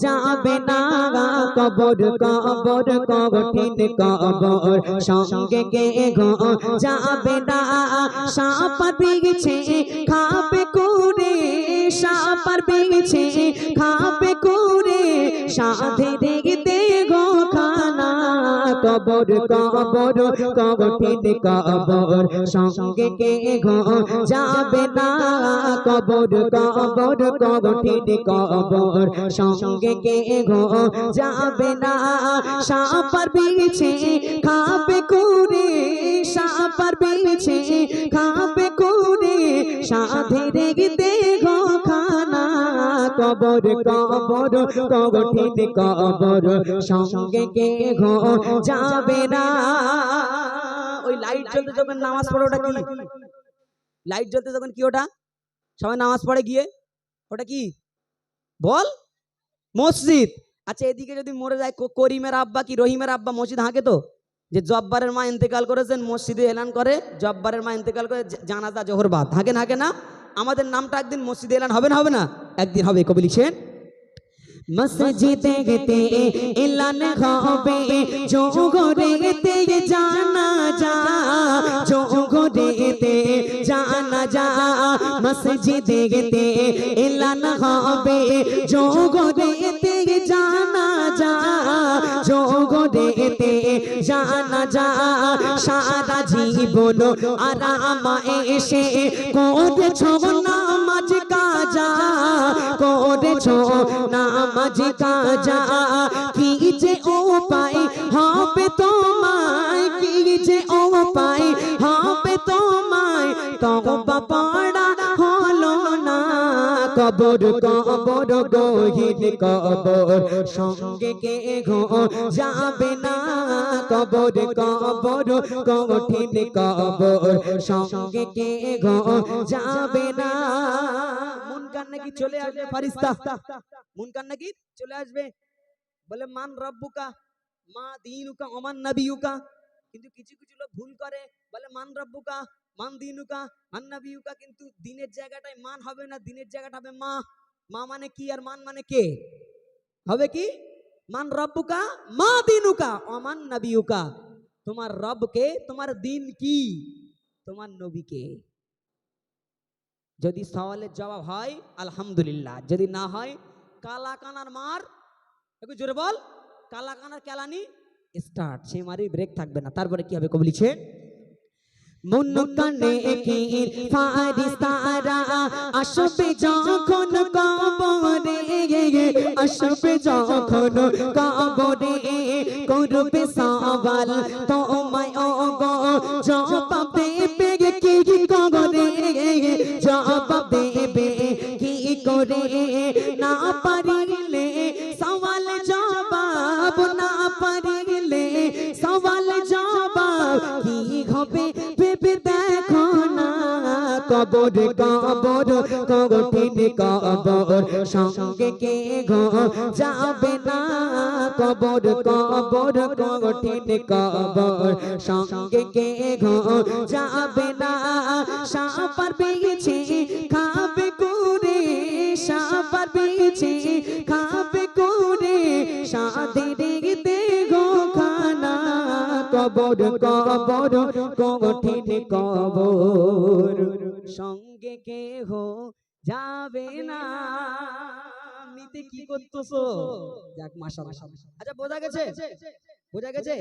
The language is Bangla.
যাবে না কবর কবর কঠিন কবর। সঙ্গে গে যাবে না সাপার বিগছে সাধে কবর কবর কঠিন কবর, সঙ্গে কে যাবে না? কবর কবর কঠিন কবর, সঙ্গে কে যাবে না? সাপার বিছে খাবে করে সাপার বিছে খাবে কবর কবর কঠিন কবর। সঙ্গে কে গো যাবে না? ওই লাইট জ্বলতে যখন নামাজ পড়ে, ওটা কি? লাইট জ্বলতে যখন কি ওটা? সবাই নামাজ পড়ে গিয়ে? ওটা কি? বল। মসজিদ। আচ্ছা এদিকে যদি মরে যায় করিমের আব্বা কি রহিমের আব্বা মসজিদ হাঁকে তো? যে জব্বারের মা ইন্তেকাল করেছেন, মসজিদে এলান করে, জব্বারের মা ইন্তেকাল করে জানাজা, জোহর বাদ হাঁকে না হাঁকে না? আমাদের নামটা একদিন মসজিদে এলান হবে না হবে না? একদিন হবে কবি লিখছেন, মসজিদে গেতে এলান যোগরেতে জানা যা যোগরেতে জানা যা, মসজিদে গেতে এলান হবে যোগরেতে জানা যা যোগরেতে জানা যা, সারা জীবন আরাম এসে করেছ নামাজ নামাজ কাজা কি যে উপায় হবে তোমায়, কি যে উপায় হবে তোমায় তবা পড়া হলো না। কবর কবর, গহিন কবর, সঙ্গে কে ঘো যাবে না। কবর কবর, কঠিন কবর, সঙ্গে কে ঘো যাবে না। নাকি চলে আসবে ফারিস্তা? মুনকার নাকি চলে আসবে? বলে মান রব্বুকা মা দিনুকা ওমান নবিয়ুকা কিন্তু কিছু কিছু লোক ভুল করে। বলে মান রব্বুকা মান দিনুকা মান নবিয়ুকা কিন্তু দিনের জায়গাটায় মান হবে না দিনের জায়গাটা হবে মা। মা মানে কি আর মান মানে কে? হবে কি? মান রব্বুকা মা দিনুকা অমান নবিয়ুকা তোমার রবকে তোমার দিন কি? তোমার নবীকে। যদি সওয়ালের জবাব হয় আলহামদুলিল্লাহ। যদি না হয় কালা কানার মার একটু জোরে বল কালা কানার কেলানি স্টার্ট সে মারি ব্রেক থাকবে না। তারপরে কি হবে কবি লিখছে মুন্নুকানে কি ফারিস্তারা আসবে যখন কবরে আসবে যখন কবরে করবে সওয়াল তোমায় জবাব দেবে কি করে? না পারিলে সওয়াল জবাব, না পারিলে সওয়াল জবাব কি হবে? ভেবে দেখো না। কবর কবর, কঠিন কবর, সঙ্গে কে গো যাবে না? কবর কবর, কঠিন কবর, সঙ্গে কে গো যাবে না? সাপার পেয়েছে কবর কবর, কঠিন কবর। সঙ্গে কে হো যাবে না। নিতে কি করতেছো? যাক, মাশাআল্লাহ। আচ্ছা বোঝা গেছে? বোঝা গেছে?